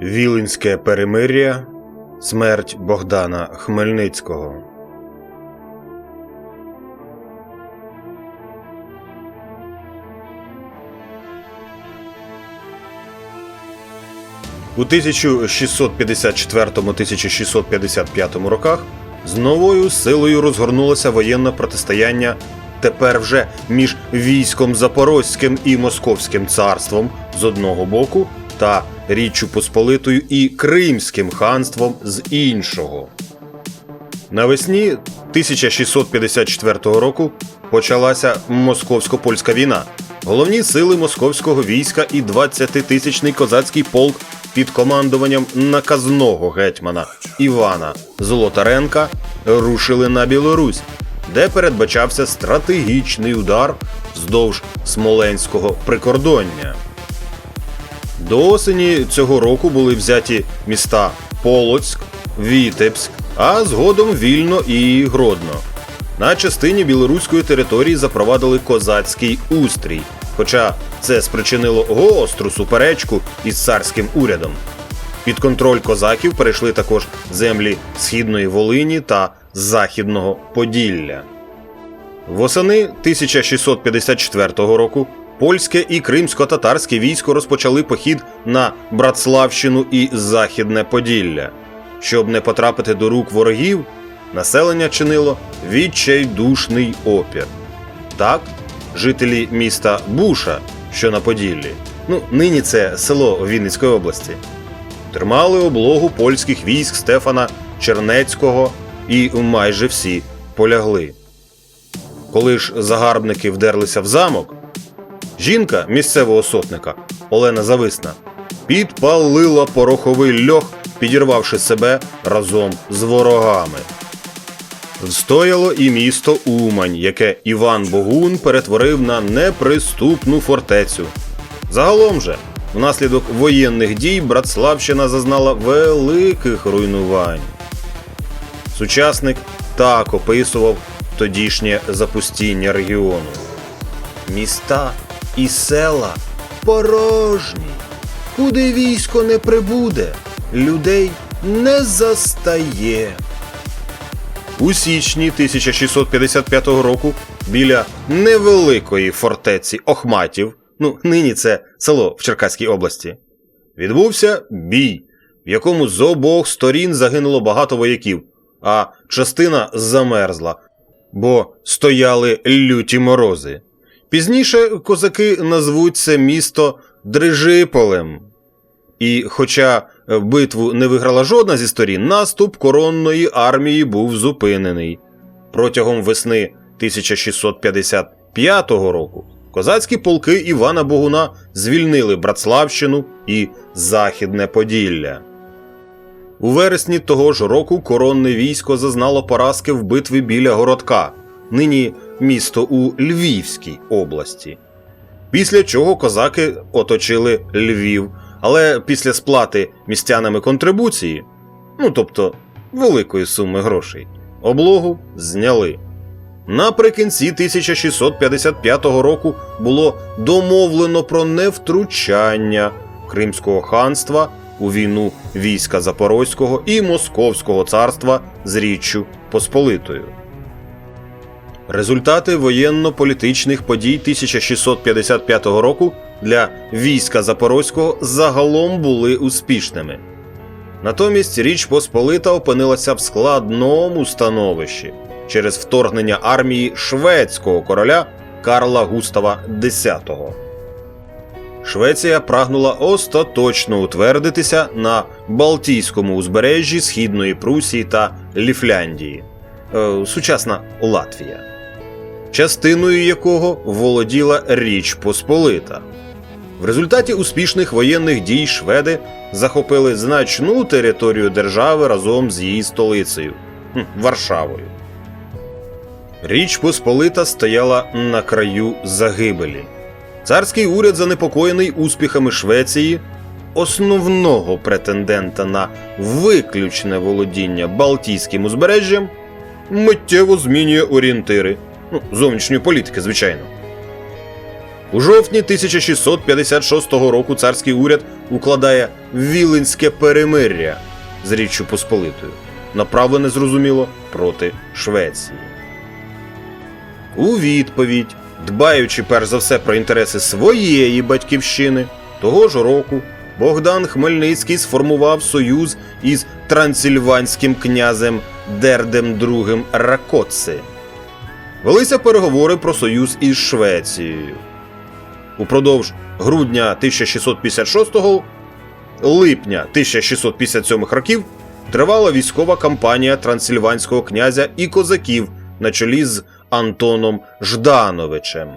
Віленське перемир'я. Смерть Богдана Хмельницького. У 1654-1655 роках з новою силою розгорнулося воєнне протистояння тепер вже між військом Запорозьким і Московським царством з одного боку та Річчю Посполитою і Кримським ханством з іншого. Навесні 1654 року почалася московсько-польська війна. Головні сили московського війська і 20-тисячний козацький полк під командуванням наказного гетьмана Івана Золотаренка рушили на Білорусь, де передбачався стратегічний удар вздовж Смоленського прикордоння. До осені цього року були взяті міста Полоцьк, Вітебськ, а згодом Вільно і Гродно. На частині білоруської території запровадили козацький устрій, хоча це спричинило гостру суперечку із царським урядом. Під контроль козаків перейшли також землі Східної Волині та Західного Поділля. Восени 1654 року польське і кримсько-татарське військо розпочали похід на Братславщину і Західне Поділля. Щоб не потрапити до рук ворогів, населення чинило відчайдушний опір. Так, жителі міста Буша, що на Поділлі, ну нині це село Вінницької області, тримали облогу польських військ Стефана Чернецького і майже всі полягли. Коли ж загарбники вдерлися в замок, жінка місцевого сотника Олена Зависна підпалила пороховий льох, підірвавши себе разом з ворогами. Встояло і місто Умань, яке Іван Богун перетворив на неприступну фортецю. Загалом же, внаслідок воєнних дій Братславщина зазнала великих руйнувань. Сучасник так описував тодішнє запустіння регіону. Міста і села порожні. Куди військо не прибуде, людей не застає. У січні 1655 року біля невеликої фортеці Охматів, ну нині це село в Черкаській області, відбувся бій, в якому з обох сторін загинуло багато вояків, а частина замерзла, бо стояли люті морози. Пізніше козаки назвуть це місто Дрижиполем. І, хоча битву не виграла жодна зі сторін, наступ коронної армії був зупинений. Протягом весни 1655 року козацькі полки Івана Богуна звільнили Братславщину і Західне Поділля. У вересні того ж року коронне військо зазнало поразки в битві біля Городка, нині місто у Львівській області. Після чого козаки оточили Львів, але після сплати містянами контрибуції, ну тобто великої суми грошей, облогу зняли. Наприкінці 1655 року було домовлено про невтручання Кримського ханства у війну війська Запорозького і Московського царства з Річчю Посполитою. Результати воєнно-політичних подій 1655 року для війська Запорозького загалом були успішними. Натомість Річ Посполита опинилася в складному становищі через вторгнення армії шведського короля Карла Густава X. Швеція прагнула остаточно утвердитися на Балтійському узбережжі Східної Прусії та Ліфляндії, е, сучасна Латвія, частиною якого володіла Річ Посполита. В результаті успішних воєнних дій шведи захопили значну територію держави разом з її столицею Варшавою. Річ Посполита стояла на краю загибелі. Царський уряд, занепокоєний успіхами Швеції, основного претендента на виключне володіння Балтійським узбережжям, миттєво змінює орієнтири ну, зовнішньої політики, звичайно. У жовтні 1656 року царський уряд укладає Віленське перемир'я з Річчю Посполитою, направлене зрозуміло проти Швеції. У відповідь, дбаючи перш за все про інтереси своєї батьківщини, того ж року Богдан Хмельницький сформував союз із трансильванським князем Дердем II Ракоци. Велися переговори про союз із Швецією. Упродовж грудня 1656 липня 1657 років тривала військова кампанія трансильванського князя і козаків на чолі з Антоном Ждановичем.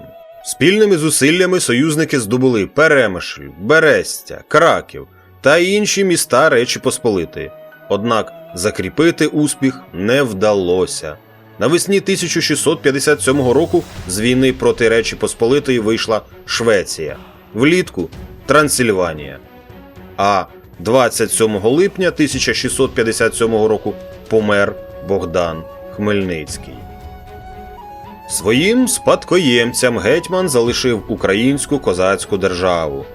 Спільними зусиллями союзники здобули Перемишль, Берестя, Краків та інші міста Речі Посполитої. Однак закріпити успіх не вдалося. Навесні 1657 року з війни проти Речі Посполитої вийшла Швеція, влітку Трансильванія. А 27 липня 1657 року помер Богдан Хмельницький. Своїм спадкоємцям гетьман залишив українську козацьку державу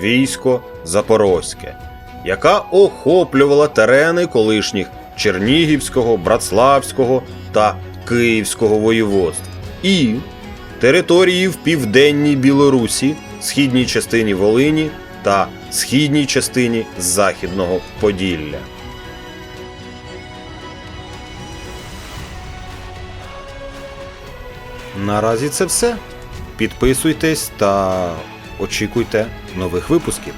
військо Запорозьке, яка охоплювала терени колишніх Чернігівського, Братславського та Київського воєводств і території в південній Білорусі, східній частині Волині та східній частині Західного Поділля. Наразі це все. Підписуйтесь та очікуйте нових випусків.